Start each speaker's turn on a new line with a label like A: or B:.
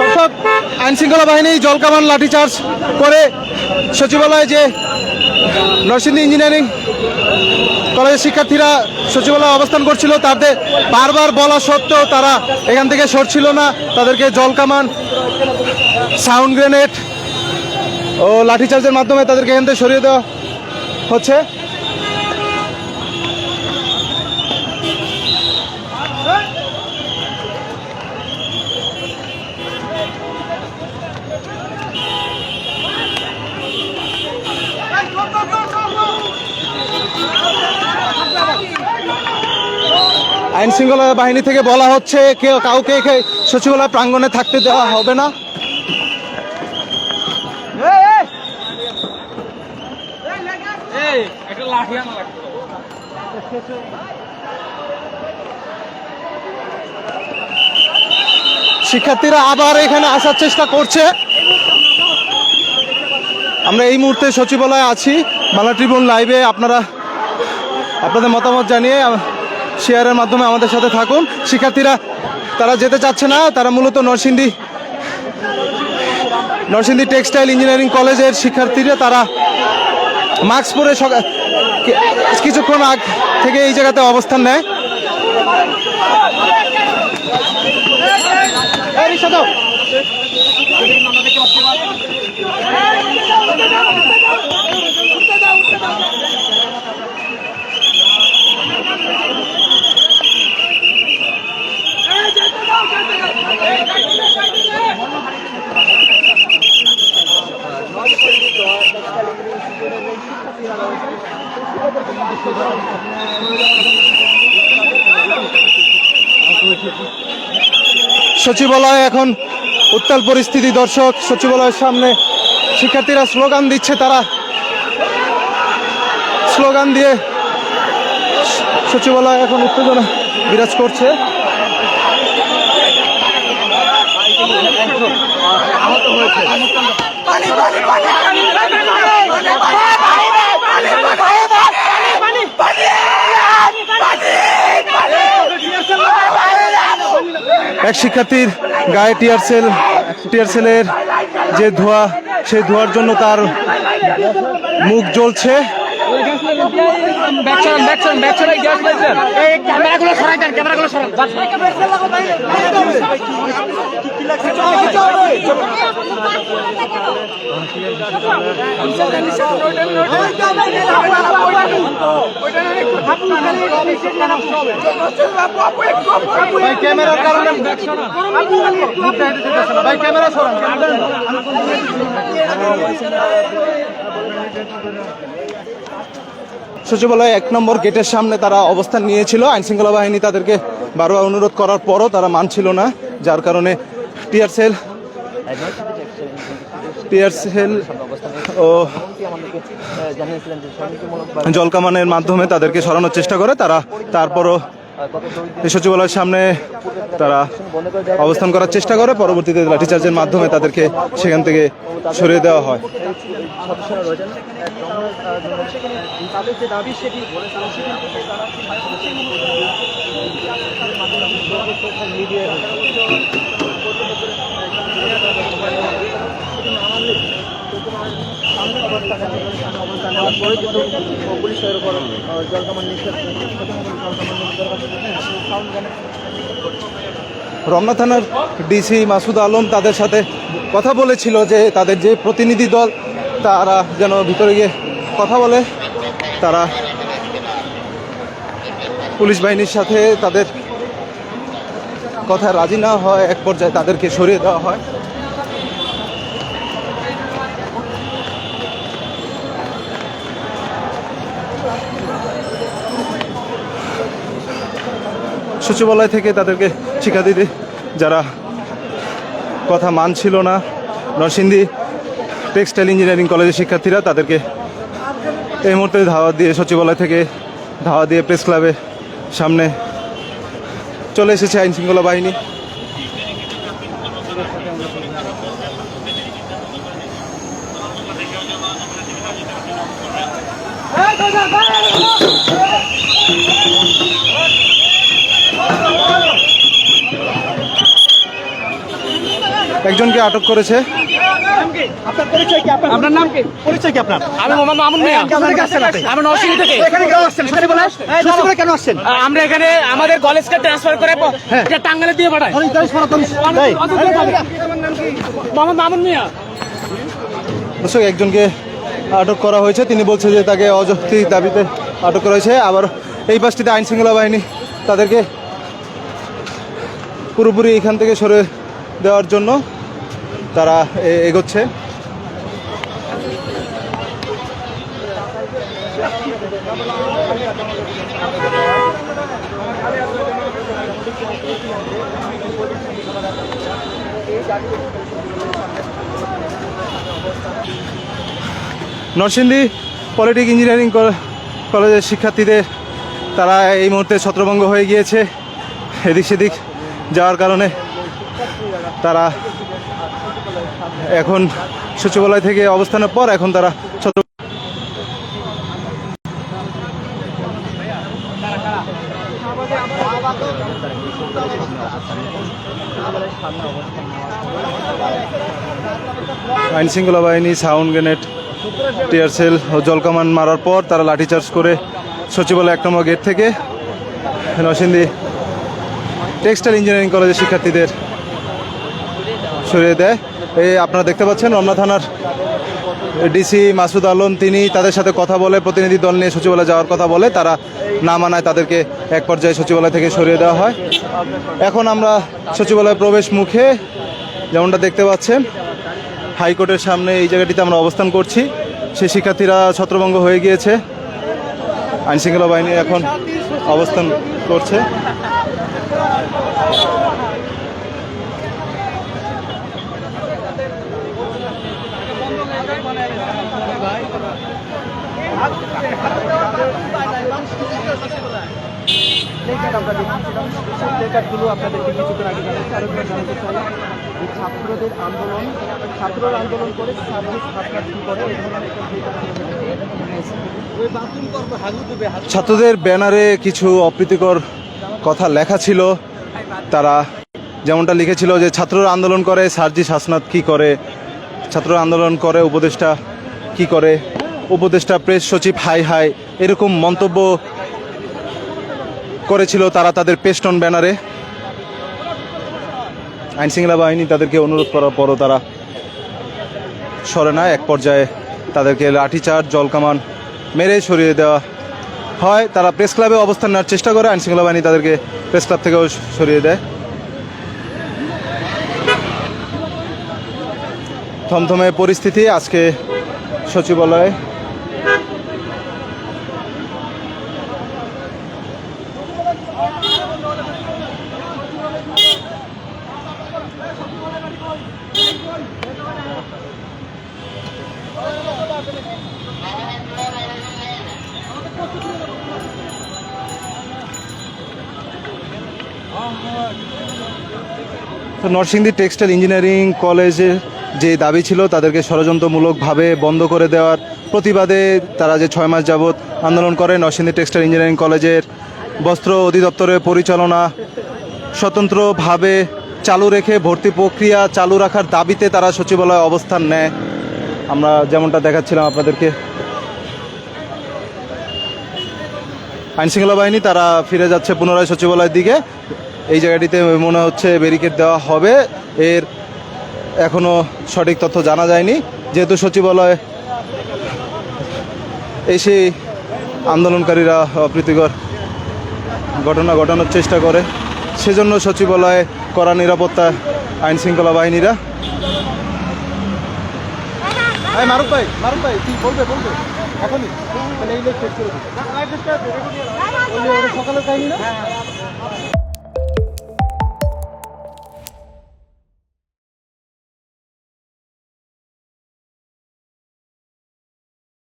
A: দর্শক, আইন শৃঙ্খলা বাহিনী জলকামান লাঠিচার্জ করে সচিবালয়ে যে নরসিংদী ইঞ্জিনিয়ারিং কলেজের শিক্ষার্থীরা সচিবালয়ে অবস্থান করছিল তাদের বারবার বলা সত্ত্বেও তারা এখান থেকে সরছিল না। তাদেরকে জলকামান সাউন্ড গ্রেনেড ও লাঠিচার্জের মাধ্যমে তাদেরকে এখান থেকে সরিয়ে দেওয়া হচ্ছে আইন শৃঙ্খলা বাহিনী থেকে বলা হচ্ছে কেউ কাউকে সচিবালয় প্রাঙ্গণে থাকতে দেওয়া হবে না। শিক্ষার্থীরা আবার এখানে আসার চেষ্টা করছে। আমরা এই মুহূর্তে সচিবালয়ে আছি। বাংলা ট্রিবিউন লাইভে আপনারা, আপনাদের মতামত জানিয়ে শেয়ারের মাধ্যমে আমাদের সাথে থাকুন। শিক্ষার্থীরা, তারা যেতে চাচ্ছে না, তারা মূলত নরসিংদী নরসিংদী টেক্সটাইল ইঞ্জিনিয়ারিং কলেজের শিক্ষার্থীরা, তারা মাস্ক পরে সকাল কিছুক্ষণ আগ থেকে এই জায়গাতে অবস্থান নেয়। সচিবালয়ে এখন উত্তাল পরিস্থিতি দর্শক সচিবালয়ের সামনে শিক্ষার্থীরা স্লোগান দিচ্ছে তারা স্লোগান দিয়ে সচিবালয় এখন উত্তেজনা বিরাজ করছে এক শিক্ষার্থীর গায়ে টিয়ার সেল, টিয়ার সেলের যে ধোঁয়া, সেই ধোঁয়ার জন্য তার মুখ জ্বলছে। সচিবালয় এক নম্বর গেটের সামনে তারা অবস্থান নিয়েছিল। আইন শৃঙ্খলা বাহিনী তাদেরকে বারবার অনুরোধ করার পরও তারা মানছিল না, যার কারণে টিয়ার সেল টিয়ার সেল ও জলকামানের মাধ্যমে তাদেরকে সরানোর চেষ্টা করে তারা তারপরও সচিবালয়ের সামনে তারা অবস্থান করার চেষ্টা করে পরবর্তীতে লাঠিচার্জের মাধ্যমে তাদেরকে সেখান থেকে সরিয়ে দেওয়া হয়।
B: সদস্যরা রয়েছেন এক নম্বর তাদের যে দাবি সেটি
A: রমনা থানার ডিসি মাসুদ আলম তাদের সাথে কথা বলেছিল যে তাদের যে প্রতিনিধি দল, তারা যেন ভিতরে গিয়ে কথা বলে। তারা পুলিশ বাহিনীর সাথে তাদের কথা রাজি না হয়, এক পর্যায়ে তাদেরকে সরিয়ে দেওয়া হয়। সচিবালয় থেকে তাদেরকে শিক্ষার্থীদের যারা কথা মানছিল না, নরসিংদী টেক্সটাইল ইঞ্জিনিয়ারিং কলেজের শিক্ষার্থীরা তাদেরকে এই মুহূর্তে ধাওয়া দিয়ে, সচিবালয় থেকে ধাওয়া দিয়ে প্রেস ক্লাবের সামনে চলে এসেছে আইন শৃঙ্খলা বাহিনী একজনকে আটক করেছে।
B: আপনার পরিচয় কি? আপনার
C: আপনার নাম কি?
B: পরিচয় কি আপনার?
C: আমি মোহাম্মদ মামুন মিয়া।
B: কেমন আসছেন
C: আমি নরসিংদী থেকে।
B: এখানে কেন আসছেন সেটা বলেন সচিবালয়ে? কেন আসছেন?
C: আমরা এখানে আমাদের কলেজকে ট্রান্সফার করে এটা টাঙ্গালে দিয়ে পাঠাই।
B: তাই?
C: মোহাম্মদ মামুন মিয়া।
A: দর্শক একজনকে আটক করা হয়েছে। তিনি বলছে যে তাকে অযৌক্তিক দাবিতে আটক করা হয়েছে। আবার এই পাশটিতে আইন শৃঙ্খলা বাহিনী তাদেরকে পুরোপুরি এখান থেকে সরে দেওয়ার জন্য তারা এগোচ্ছে। নরসিংদী পলিটিক ইঞ্জিনিয়ারিং কলেজের শিক্ষার্থীদের তারা এই মুহূর্তে ছত্রভঙ্গ হয়ে গিয়েছে। এদিক সেদিক যাওয়ার কারণে তারা এখন সচিবালয় থেকে অবস্থানের পর এখন তারা ছত্র আইন শৃঙ্খলা বাহিনী, সাউন্ড গ্রেনেড, টিয়ার সেল ও জলকামান মারার পর তারা লাঠিচার্জ করে সচিবালয় এক নম্বর গেট থেকে নরসিংদী টেক্সটাইল ইঞ্জিনিয়ারিং কলেজের শিক্ষার্থীদের সরিয়ে দেয়। এই আপনারা দেখতে পাচ্ছেন রমনা থানার ডিসি মাসুদ আলম, তিনি তাদের সাথে কথা বলে প্রতিনিধি দল নিয়ে সচিবালয় যাওয়ার কথা বলে, তারা না মানায় তাদেরকে এক পর্যায়ে সচিবালয় থেকে সরিয়ে দেওয়া হয়। এখন আমরা সচিবালয় প্রবেশ মুখে, যেমনটা দেখতে পাচ্ছেন, হাইকোর্টের সামনে এই জায়গাটিতে আমরা অবস্থান করছি। সে শিক্ষার্থীরা ছত্রভঙ্গ হয়ে গিয়েছে। আইনশৃঙ্খলা বাহিনী এখন অবস্থান করছে।
B: ছাত্রদের আন্দোলন আন্দোলন করে
A: ছাত্রদের ব্যানারে কিছু অপ্রীতিকর কথা লেখা ছিল। তারা যেমনটা লিখেছিল যে, ছাত্ররা আন্দোলন করে, সার্জি শাসনাথ কি করে? ছাত্ররা আন্দোলন করে, উপদেষ্টা কি করে? উপদেষ্টা, প্রেস সচিব, হাই হাই, এরকম মন্তব্য করেছিল তারা তাদের পেস্টন ব্যানারে আইন আইনশৃঙ্খলা বাহিনী তাদেরকে অনুরোধ করার পরও তারা সরে না। এক পর্যায়ে তাদেরকে লাঠিচার্জ, জলকামান মেরে সরিয়ে দেওয়া হয়। তারা প্রেস ক্লাবে অবস্থান নেওয়ার চেষ্টা করে। আইন আইনশৃঙ্খলা বাহিনী তাদেরকে প্রেস ক্লাব থেকেও সরিয়ে দেয়। থমথমে পরিস্থিতি। আজকে সচিবালয়ে তো নরসিংদী টেক্সটাইল ইঞ্জিনিয়ারিং কলেজের যে দাবি ছিল, তাদেরকে ষড়যন্ত্রমূলকভাবে বন্ধ করে দেওয়ার প্রতিবাদে তারা যে ছয় মাস যাবৎ আন্দোলন করে নরসিংদী টেক্সটাইল ইঞ্জিনিয়ারিং কলেজের বস্ত্র অধিদপ্তরের পরিচালনা, স্বতন্ত্রভাবে চালু রেখে ভর্তি প্রক্রিয়া চালু রাখার দাবিতে তারা সচিবালয়ে অবস্থান নেয়। আমরা যেমনটা দেখাচ্ছিলাম আপনাদেরকে। আইনশৃঙ্খলা বাহিনী, তারা ফিরে যাচ্ছে পুনরায় সচিবালয়ের দিকে। এই জায়গাটিতে মনে হচ্ছে ব্যারিকেড দেওয়া হবে। এর এখনও সঠিক তথ্য জানা যায়নি। যেহেতু সচিবালয় এসে আন্দোলনকারীরা অপ্রীতিকর ঘটনা ঘটানোর চেষ্টা করে, সেজন্য সচিবালয়ে কড়া নিরাপত্তা আইন শৃঙ্খলা বাহিনীরা মারুক ভাই মারুক ভাই তুই বলবে বলবে। এখনই। তাহলে এই লোক শেষ করে দিই। সকালের কাহিনী না?